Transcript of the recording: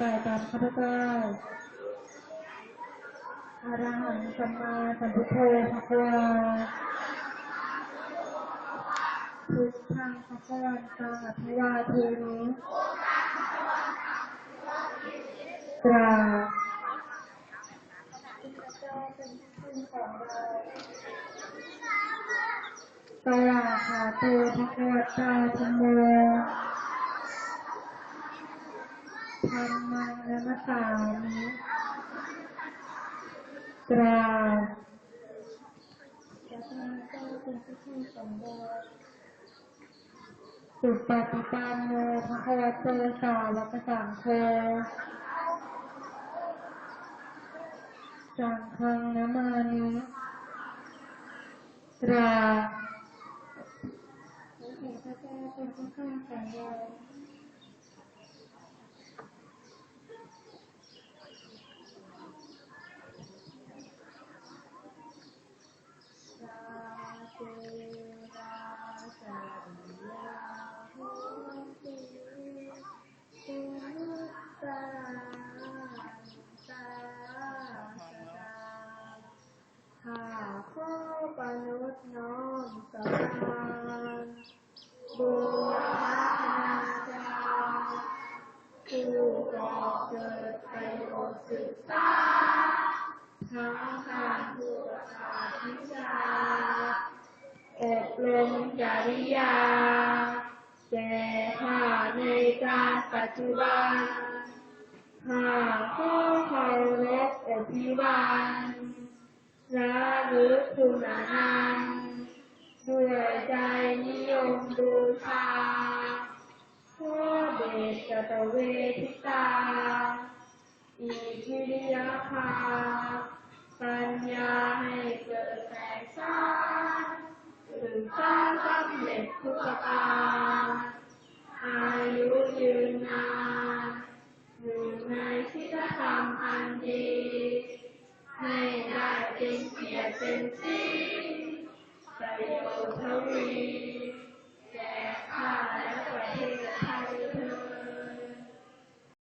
กายตามข้าพเจ้าอรหังสัมมาสัมพุทโธภะคะวาพุทธังภะคะวันตังอภิวาเทมิกราบข้าพเจ้าเป็นที่พึ่งของเราตาคาโตภะคะวะตาธัมโม ธรรมังนัมสามิกราบพระพุทธเจ้าเป็นผู้ที่สมบูรณ์สุปฏิปันโนภะคะวะโตสาวกสังโฆสังฆนามานิกราพระเจ้าเป็นผู้ที่สมบูรณ์ ปนุษย์น้อมสการบุญพระนาจารย์ผู้ก่อเกิดประโยชน์ศึกษาทั้งการผู้ประกาศวิชาอบรมจริยาแก่ข้าในการปัจจุบันข้าขอเคารพอภิบาล วิคุณนังเบื่อใจนิยมดูชาข้อเดชจตเวทิตา อิทิริยาภาปัญญาให้เกิดแสงสานหรือสร้างสำเร็จทุกตาอายุยืนนานอยู่ในทิฏฐธรรมอันดี and sing, thy glory.